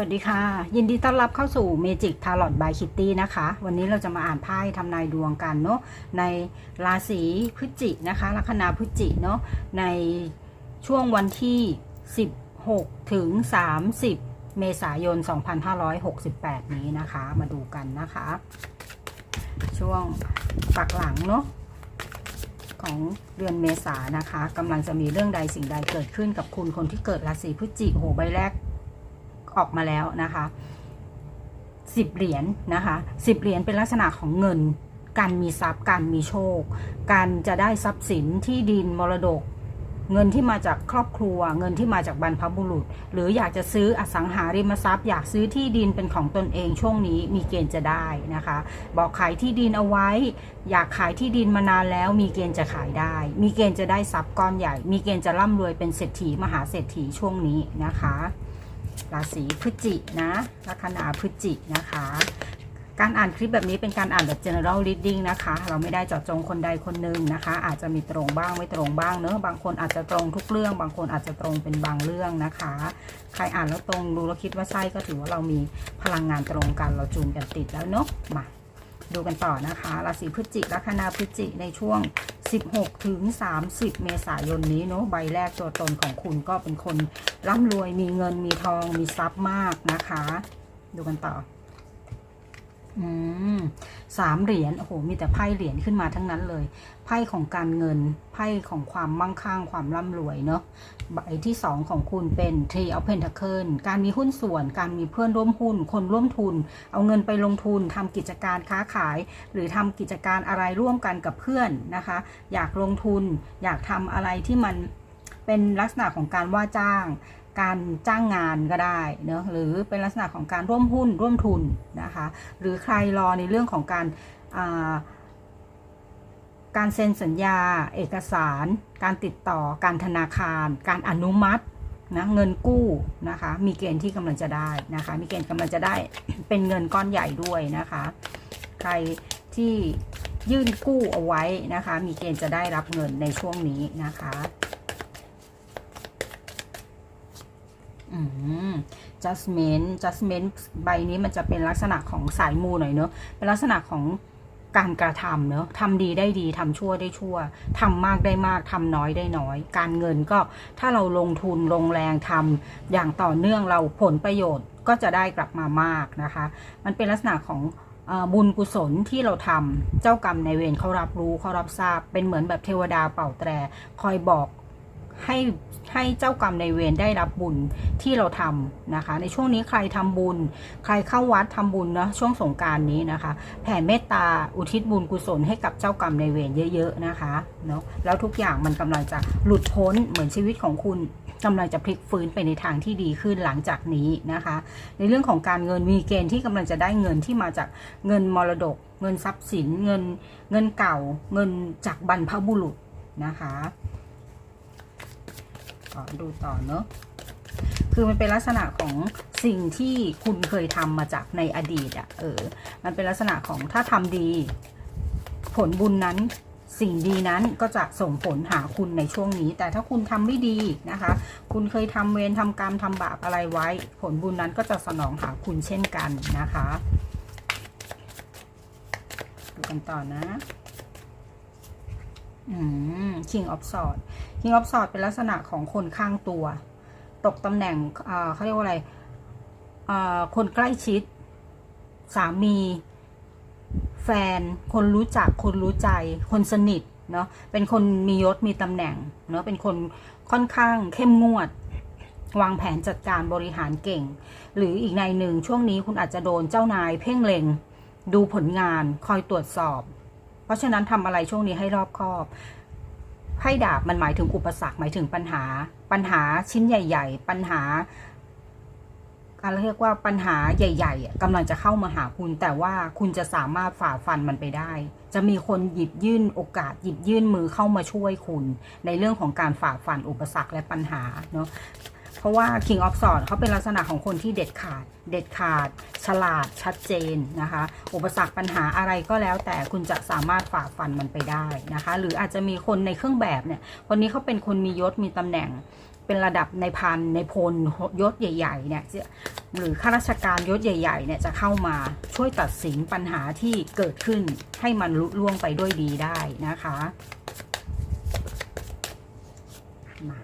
สวัสดีค่ะ ยินดีต้อนรับเข้าสู่ Magic Tarot by Kitty นะคะ วันนี้เราจะมาอ่านไพ่ทำนายดวงกันเนาะในราศีพฤศจินะคะลัคนาพฤศจิเนาะในช่วงวันที่ 16 ถึง 30 เมษายน 2568 นี้นะคะ มาดูกันนะคะ ช่วงปักหลังเนาะของเดือนเมษานะคะกำลังจะมีเรื่องใดสิ่งใดเกิดขึ้นกับคุณคนที่เกิดราศีพฤศจิโอ้โหใบแรก ออกมาแล้วนะคะสิบเหรียญนะคะสิบเหรียญเป็นลักษณะของเงิน การมีทรัพย์ การมีโชค การจะได้ทรัพย์สินที่ดินมรดก เงินที่มาจากครอบครัว เงินที่มาจากบรรพบุรุษ หรืออยากจะซื้ออสังหาริมทรัพย์ อยากซื้อที่ดินเป็นของตนเองช่วงนี้มีเกณฑ์จะได้นะคะ บอกขายที่ดินเอาไว้ อยากขายที่ดินมานานแล้ว มีเกณฑ์จะขายได้ มีเกณฑ์จะได้ทรัพย์ก้อนใหญ่ มีเกณฑ์จะร่ำรวยเป็นเศรษฐีมหาเศรษฐีช่วงนี้นะคะ ราศีพฤศจินะลัคนาพฤศจินะคะ การอ่านคลิปแบบนี้เป็นการอ่านแบบ general reading นะคะ เราไม่ได้เจาะจงคนใดคนหนึ่งนะคะ อาจจะมีตรงบ้างไม่ตรงบ้างเนอะบางคนอาจจะตรงทุกเรื่อง บางคนอาจจะตรงเป็นบางเรื่องนะคะ ใครอ่านแล้วตรงดูแล้วคิดว่าใช่ก็ถือว่าเรามีพลังงานตรงกันเราจูนกันติดแล้วเนอะมาดูกันต่อนะคะ ราศีพฤศจิลัคนาพฤศจิในช่วง 16 ถึง 30 เมษายนนี้เนาะใบแรกตัวตนของคุณก็เป็นคนร่ำรวยมีเงินมีทองมีทรัพย์มากนะคะ ดูกันต่อ สามเหรียญโอ้โหมีแต่ไพ่เหรียญขึ้นมาทั้งนั้นเลย ไพ่ของการเงินไพ่ของความมั่งคั่งความร่ำรวยเนาะใบที่สองของคุณเป็น Tree of Pentacle การมีหุ้นส่วน การมีเพื่อนร่วมหุ้น คนร่วมทุน เอาเงินไปลงทุนทำกิจการค้าขาย หรือทำกิจการอะไรร่วมกันกับเพื่อนนะคะ อยากลงทุนอยากทำอะไรที่มันเป็นลักษณะของการว่าจ้าง การจ้างงานก็ได้เนอะหรือเป็นลักษณะของการร่วมหุ้นร่วมทุนนะคะหรือใครรอในเรื่องของการาการเซ็นสัญญา เอกสาร การติดต่อการธนาคาร การอนุมัตินะเงินกู้นะคะมีเกณฑ์ที่กำลังจะได้นะคะมีเกณฑ์กำลังจะได้เป็นเงินก้อนใหญ่ด้วยนะคะใครที่ยื่นกู้เอาไว้นะคะมีเกณฑ์จะได้รับเงินในช่วงนี้นะคะ อืม judgment judgment ใบนี้มันจะเป็นลักษณะของสายมูหน่อยเนอะเป็นลักษณะของการกระทำเนอะทำดีได้ดีทำชั่วได้ชั่วทำมากได้มากทำน้อยได้น้อย การเงินก็ถ้าเราลงทุนลงแรงทำอย่างต่อเนื่องเราผลประโยชน์ก็จะได้กลับมามากนะคะ มันเป็นลักษณะของบุญกุศลที่เราทำเจ้ากรรมในเวรเขารับรู้เขารับทราบ เป็นเหมือนแบบเทวดาเป่าแตร คอยบอกให้ ให้เจ้ากรรมในเวรได้รับบุญที่เราทำนะคะ ในช่วงนี้ใครทำบุญ ใครเข้าวัดทำบุญนะช่วงสงการนี้นะคะ แผ่เมตตาอุทิศบุญกุศลให้กับเจ้ากรรมในเวรเยอะๆนะคะเนาะแล้วทุกอย่างมันกำลังจะหลุดพ้นเหมือนชีวิตของคุณกำลังจะพลิกฟื้นไปในทางที่ดีขึ้นหลังจากนี้นะคะ ในเรื่องของการเงินมีเกณฑ์ที่กำลังจะได้เงินที่มาจากเงินมรดก เงินทรัพย์สินเงินเงินเก่า เงินจากบรรพบุรุษนะคะ ขอดูต่อเนอะคือมันเป็นลักษณะของสิ่งที่คุณเคยทำมาจากในอดีตอะ่ะเออ มันเป็นลักษณะของถ้าทำดี ผลบุญนั้นสิ่งดีนั้นก็จะส่งผลหาคุณในช่วงนี้ แต่ถ้าคุณทำไม่ดีนะคะ คุณเคยทำเวรทำกรรมทำบาปอะไรไว้ ผลบุญนั้นก็จะสนองหาคุณเช่นกันนะคะดูกันต่อนะ อืม King of Swords King of Swords เป็นลักษณะของคนข้างตัว ตกตำแหน่งเขาเรียกว่าอะไรคนใกล้ชิด สามี แฟน คนรู้จัก คนรู้ใจ คนสนิท เนาะเป็นคนมียศ มีตำแหน่ง เนาะเป็นคนค่อนข้างเข้มงวด วางแผนจัดการบริหารเก่ง หรืออีกในหนึ่งช่วงนี้คุณอาจจะโดนเจ้านาย เพ่งเล็ง ดูผลงาน คอยตรวจสอบ เพราะฉะนั้นทำอะไรช่วงนี้ให้รอบคอบ ไพ่ดาบมันหมายถึงอุปสรรคหมายถึงปัญหา ปัญหาชิ้นใหญ่ ๆ ปัญหาการเรียกว่าปัญหาใหญ่ๆอ่กำลังจะเข้ามาหาคุณ แต่ว่าคุณจะสามารถฝ่าฟันมันไปได้ จะมีคนหยิบยื่นโอกาสหยิบยื่นมือเข้ามาช่วยคุณ ในเรื่องของการฝ่าฟันอุปสรรคและปัญหาเนาะ เพราะว่า King of Swords เขาเป็นลักษณะของคนที่เด็ดขาด เด็ดขาด ฉลาดชัดเจนนะคะ อุปสรรคปัญหาอะไรก็แล้ว แต่คุณจะสามารถฝ่าฟันมันไปได้นะคะ หรืออาจจะมีคนในเครื่องแบบเนี่ยคนนี้เขาเป็นคนมียศมีตำแหน่งเป็นระดับในพันในพลยศใหญ่ๆเนี่ยจะหรือข้าราชการยศใหญ่ๆเนี่ยจะเข้ามาช่วยตัดสินปัญหาที่เกิดขึ้นให้มันลุล่วงไปด้วยดีได้นะคะมา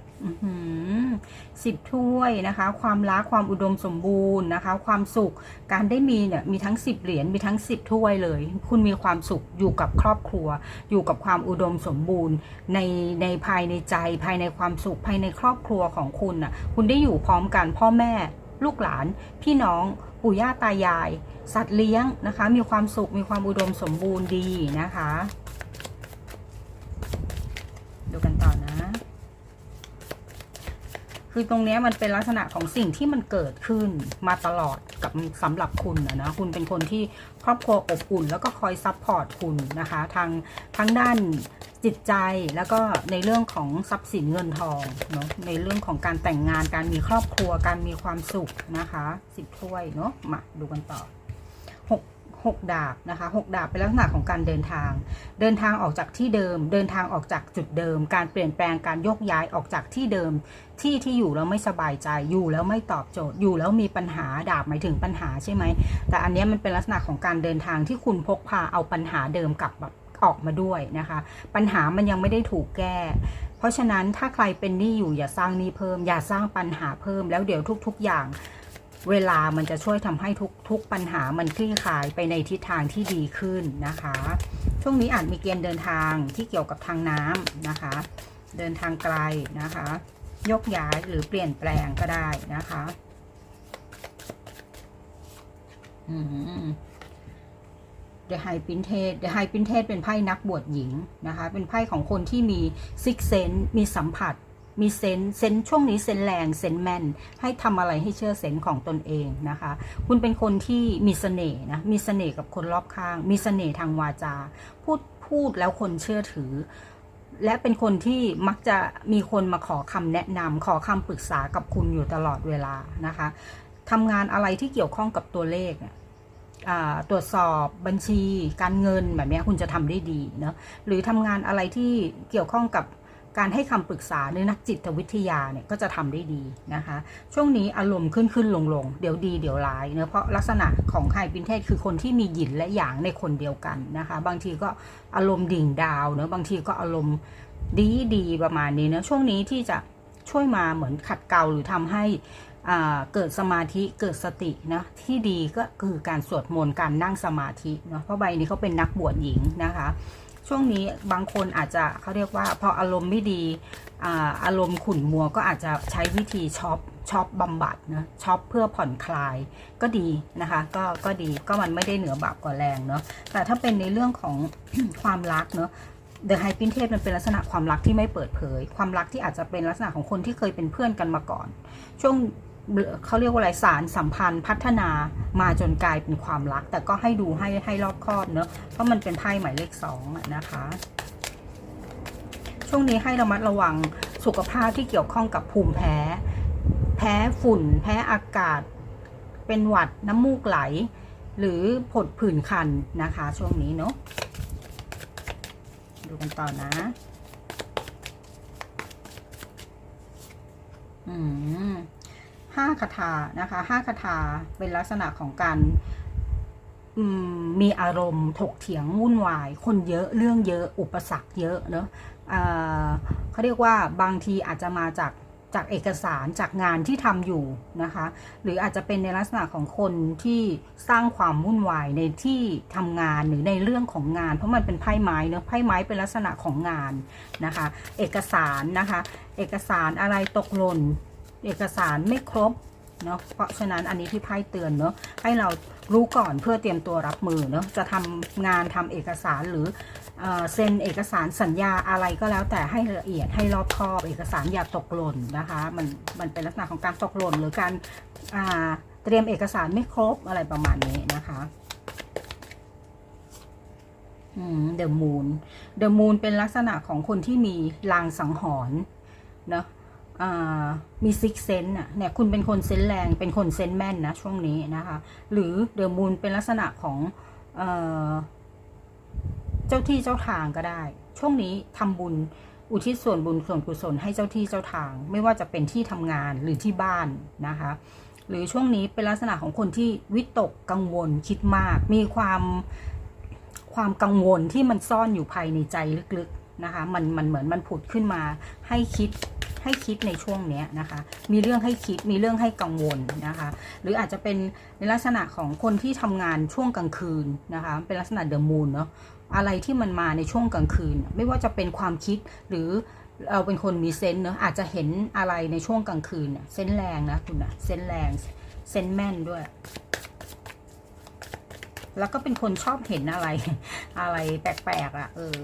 สิบถ้วยนะคะ ความรักความอุดมสมบูรณ์นะคะ ความสุขการได้มีเนี่ยมีทั้ง10เหรียญมีทั้ง10ถ้วยเลย คุณมีความสุขอยู่กับครอบครัว อยู่กับความอุดมสมบูรณ์ ในในภายในใจภายในความสุขภายในครอบครัวของคุณน่ะคุณได้อยู่พร้อมกันพ่อแม่ ลูกหลาน พี่น้องปู่ย่าตายาย สัตว์เลี้ยงนะคะ มีความสุขมีความอุดมสมบูรณ์ดีนะคะ ดูกันต่อนะ คือตรงนี้มันเป็นลักษณะของสิ่งที่มันเกิดขึ้นมาตลอดกับสำหรับคุณนะนะคุณเป็นคนที่ครอบครัวอบอุ่น แล้วก็คอยซัพพอร์ตคุณนะคะทางทั้งด้านจิตใจแล้วก็ในเรื่องของทรัพย์สินเงินทองเนาะในเรื่องของการแต่งงานการมีครอบครัวการมีความสุขนะคะสิบถ้วยเนาะมาดูกันต่อ 6 ดาบนะคะ6ดาบเป็นลักษณะของการเดินทาง เดินทางออกจากที่เดิม เดินทางออกจากจุดเดิม การเปลี่ยนแปลงการยกย้ายออกจากที่เดิม ที่ที่อยู่แล้วไม่สบายใจอยู่แล้วไม่ตอบโจทย์อยู่แล้วมีปัญหาดาบหมายถึงปัญหาใช่ไหมแต่อันนี้มันเป็นลักษณะของการเดินทางที่คุณพกพาเอาปัญหาเดิมกลับแบบออกมาด้วยนะคะ ปัญหามันยังไม่ได้ถูกแก้ เพราะฉะนั้นถ้าใครเป็นหนี้อยู่อย่าสร้างหนี้เพิ่ม อย่าสร้างปัญหาเพิ่มแล้วเดี๋ยวทุก ๆ อย่าง เวลามันจะช่วยทำให้ทุกทุกปัญหามันคลี่คลายไปในทิศทางที่ดีขึ้นนะคะ ช่วงนี้อาจมีเกณฑ์เดินทางที่เกี่ยวกับทางน้ำนะคะ เดินทางไกลนะคะ ยกย้ายหรือเปลี่ยนแปลงก็ได้นะคะอืม The High p r i n t e d The High p r i n t e d เป็นไพ่นักบวชหญิงนะคะ เป็นไพ่ของคนที่มีซิกเซนมีสัมผัส มีเซนเซนช่วงนี้เซนแรงเซนแมนให้ทำอะไรให้เชื่อเซนของตนเองนะคะ คุณเป็นคนที่มีเสน่ห์นะมีเสน่ห์กับคนรอบข้าง มีเสน่ห์ทางวาจา พูดพูดแล้วคนเชื่อถือ และเป็นคนที่มักจะมีคนมาขอคำแนะนำขอคำปรึกษากับคุณอยู่ตลอดเวลานะคะทำงานอะไรที่เกี่ยวข้องกับตัวเลขตรวจสอบบัญชีการเงินแบบนี้คุณจะทำได้ดีเนาะหรือทำงานอะไรที่เกี่ยวข้องกับ การให้คำปรึกษาในนักจิตวิทยาเนี่ยก็จะทำได้ดีนะคะ ช่วงนี้อารมณ์ขึ้นขึ้นลงลงเดี๋ยวดีเดี๋ยวร้ายเนะเพราะลักษณะของไฮปินเทศคือคนที่มีหยินและหยางในคนเดียวกันนะคะ บางทีก็อารมณ์ดิ่งดาวเนะบางทีก็อารมณ์ดีดีประมาณนี้เนะช่วงนี้ที่จะช่วยมาเหมือนขัดเกลาหรือทำให้อ่าเกิดสมาธิเกิดสตินะที่ดีก็คือการสวดมนต์การนั่งสมาธิเนาะเพราะใบนี้เขาเป็นนักบวชหญิงนะคะ ช่วงนี้บางคนอาจจะเขาเรียกว่าพออารมณ์ไม่ดีอารมณ์ขุ่นมัวก็อาจจะใช้วิธีช็อปช็อปบำบัดนะช็อปเพื่อผ่อนคลายก็ดีนะคะก็ก็ดีก็มันไม่ได้เหนือบาปกว่าแรงเนาะแต่ถ้าเป็นในเรื่องของความรักเนาะ The High p r i n t e d มันเป็นลักษณะความรักที่ไม่เปิดเผย ความรักที่อาจจะเป็นลักษณะของคนที่เคยเป็นเพื่อนกันมาก่อน ช่วง เขาเรียกว่าอะไรสารสัมพันธ์พัฒนามาจนกลายเป็นความรัก แต่ก็ให้ดูให้ให้รอบคอบเนอะเพราะมันเป็นไพ่หมายเลขสองอะนะคะ ช่วงนี้ให้ระมัดระวังสุขภาพที่เกี่ยวข้องกับภูมิแพ้ แพ้ฝุ่น แพ้อากาศ เป็นหวัดน้ำมูกไหล หรือผดผื่นคันนะคะ ช่วงนี้เนาะดูกันต่อนะ อืม ห้าคาถานะคะห้าคาถาเป็นลักษณะของการมมีอารมณ์ถกเถียงวุ่นวาย คนเยอะเรื่องเยอะอุปสรรคเยอะเนอะเขาเรียกว่าบางทีอาจจะมาจากจากเอกสารจากงานที่ทำอยู่นะคะ หรืออาจจะเป็นในลักษณะของคนที่สร้างความวุ่นวายในที่ทำงานหรือในเรื่องของงาน เพราะมันเป็นไพ่ไม้เนอะไพ่ไม้เป็นลักษณะของงานนะคะ เอกสารนะคะ เอกสารอะไรตกหล่น เอกสารไม่ครบเนาะเพราะฉะนั้นอันนี้ที่ไพ่เตือนเนาะให้เรารู้ก่อนเพื่อเตรียมตัวรับมือเนาะจะทำงานทำเอกสารหรือเซ็นเอกสารสัญญาอะไรก็แล้วแต่ให้ละเอียดให้รอบคอบเอกสารอย่าตกหล่นนะคะมันมันเป็นลักษณะของการตกหล่นหรือการเตรียมเอกสารไม่ครบอะไรประมาณนี้นะคะเดอะมูนเดอะมูนเป็นลักษณะของคนที่มีลางสังหรณ์เนาะ มีซิกเซนอะเนี่ยคุณเป็นคนเซนแรง เป็นคนเซนแม่นนะช่วงนี้นะคะ หรือเดอะมูนเป็นลักษณะของเเจ้าที่เจ้าทางก็ได้ ช่วงนี้ทำบุญอุทิศส่วนบุญส่วนกุศลให้เจ้าที่เจ้าทาง ไม่ว่าจะเป็นที่ทำงานหรือที่บ้านนะคะ หรือช่วงนี้เป็นลักษณะของคนที่วิตกกังวลคิดมาก มีความความกังวลที่มันซ่อนอยู่ภายในใจลึกๆนะคะ มันมันเหมือนมันผุดขึ้นมาให้คิด ให้คิดในช่วงนี้นะคะ มีเรื่องให้คิดมีเรื่องให้กังวลนะคะ หรืออาจจะเป็นในลักษณะของคนที่ทำงานช่วงกลางคืนนะคะ เป็นลักษณะเดอะมูนเนาะอะไรที่มันมาในช่วงกลางคืน ไม่ว่าจะเป็นความคิดหรือเราเป็นคนมีเซนส์เนอะอาจจะเห็นอะไรในช่วงกลางคืนเนี่ยเซนแรงนะคุณนะเซนแรงเซนแม่นด้วย แล้วก็เป็นคนชอบเห็นอะไร อะไรแปลกๆอะ่ะ เออ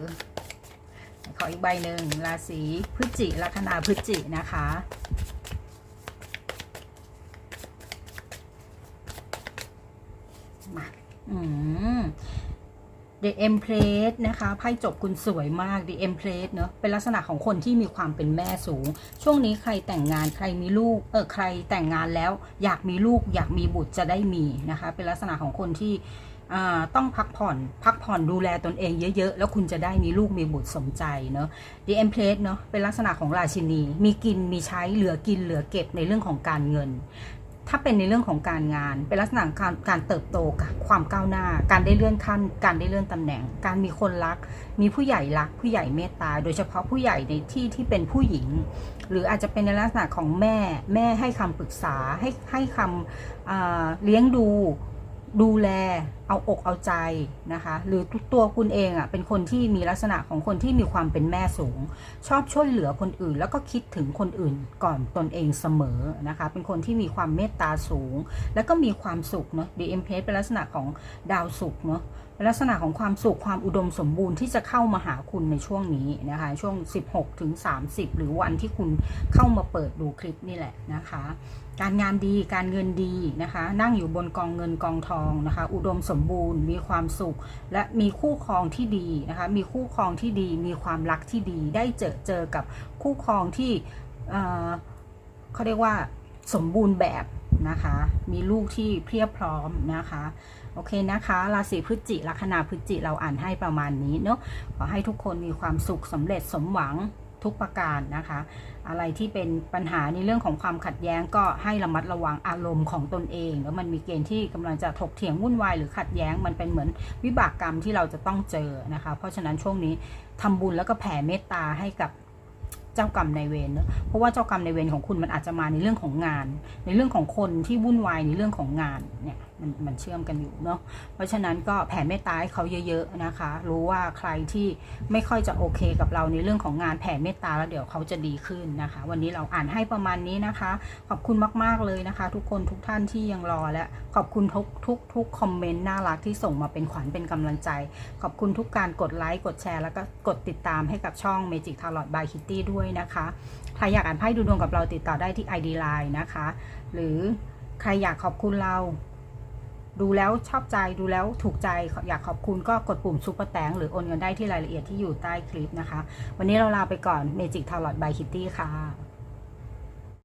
ขออีกใบหนึ่งราศีพฤศจิลัคนาพฤศจินะคะ มาอืม The Empress นะคะไพ่จบคุณสวยมาก The Empress เนอะเป็นลักษณะของคนที่มีความเป็นแม่สูง ช่วงนี้ใครแต่งงานใครมีลูกเออใครแต่งงานแล้ว อยากมีลูกอยากมีบุตรจะได้มีนะคะ เป็นลักษณะของคนที่ ต้องพักผ่อน พักผ่อนดูแลตนเองเยอะๆ แล้วคุณจะได้มีลูกมีบุตรสมใจเนอะ The Empress เนอะเป็นลักษณะของราชินี มีกินมีใช้เหลือกินเหลือเก็บในเรื่องของการเงิน ถ้าเป็นในเรื่องของการงาน เป็นลักษณะการการเติบโตความก้าวหน้า การได้เลื่อนขั้น การได้เลื่อนตำแหน่ง การมีคนรัก มีผู้ใหญ่รัก ผู้ใหญ่เมตตา โดยเฉพาะผู้ใหญ่ในที่ที่เป็นผู้หญิง หรืออาจจะเป็นในลักษณะของแม่ แม่ให้คำปรึกษาให้ให้คำเลี้ยงดูดูแล เอาอกเอาใจนะคะ หรือตัวคุณเองอะเป็นคนที่มีลักษณะของคนที่มีความเป็นแม่สูง ชอบช่วยเหลือคนอื่น แล้วก็คิดถึงคนอื่นก่อนตนเองเสมอนะคะ เป็นคนที่มีความเมตตาสูง แล้วก็มีความสุขเนาะ The Empress เป็นลักษณะของดาวสุขเนาะลักษณะของความสุขความอุดมสมบูรณ์ที่จะเข้ามาหาคุณในช่วงนี้นะคะ ช่วง 16ถึง30 หรือวันที่คุณเข้ามาเปิดดูคลิปนี่แหละนะคะ การงานดีการเงินดีนะคะ นั่งอยู่บนกองเงินกองทองนะคะ อุดมสมบูรณ์ มีความสุข และมีคู่ครองที่ดีนะคะ มีคู่ครองที่ดี มีความรักที่ดี ได้เจอเจอกับคู่ครองที่เอ่อเขาเรียกว่าสมบูรณ์แบบนะคะ มีลูกที่เพียบพร้อมนะคะ โอเคนะคะ ราศีพฤศจิลัคนาพฤศจิเราอ่านให้ประมาณนี้เนาะ ขอให้ทุกคนมีความสุขสำเร็จสมหวัง ทุกประการนะคะ อะไรที่เป็นปัญหาในเรื่องของความขัดแย้งก็ให้ระมัดระวังอารมณ์ของตนเอง แล้วมันมีเกณฑ์ที่กำลังจะถกเถียงวุ่นวายหรือขัดแย้งมันเป็นเหมือนวิบากกรรมที่เราจะต้องเจอนะคะ เพราะฉะนั้นช่วงนี้ทำบุญแล้วก็แผ่เมตตาให้กับเจ้ากรรมในเวรเนอะเพราะว่าเจ้ากรรมในเวรของคุณมันอาจจะมาในเรื่องของงาน ในเรื่องของคนที่วุ่นวายในเรื่องของงานเนี่ย มันมันเชื่อมกันอยู่เนาะเพราะฉะนั้นก็แผ่เมตตาให้เขาเยอะๆนะคะ รู้ว่าใครที่ไม่ค่อยจะโอเคกับเราในเรื่องของงานแผ่เมตตาแล้วเดี๋ยวเขาจะดีขึ้นนะคะ วันนี้เราอ่านให้ประมาณนี้นะคะ ขอบคุณมากๆเลยนะคะ ทุกคนทุกท่านที่ยังรอและขอบคุณทุกทุกทุกคอมเมนต์น่ารักที่ส่งมาเป็นขวัญเป็นกำลังใจ ขอบคุณทุกการกดไลค์กดแชร์แล้วก็กดติดตามให้กับช่อง Magic Tarot by Kitty ด้วยนะคะใครอยากอ่านไพ่ดูดวงกับเราติดต่อได้ที่ ID Line นะคะ หรือใครอยากขอบคุณเรา ดูแล้วชอบใจดูแล้วถูกใจอยากขอบคุณก็กดปุ่มซุปเปอร์แตงหรือโอนเงินได้ที่รายละเอียดที่อยู่ใต้คลิปนะคะ วันนี้เราลาไปก่อนเมจิกทาร์ลอตบายคิตตี้ค่ะ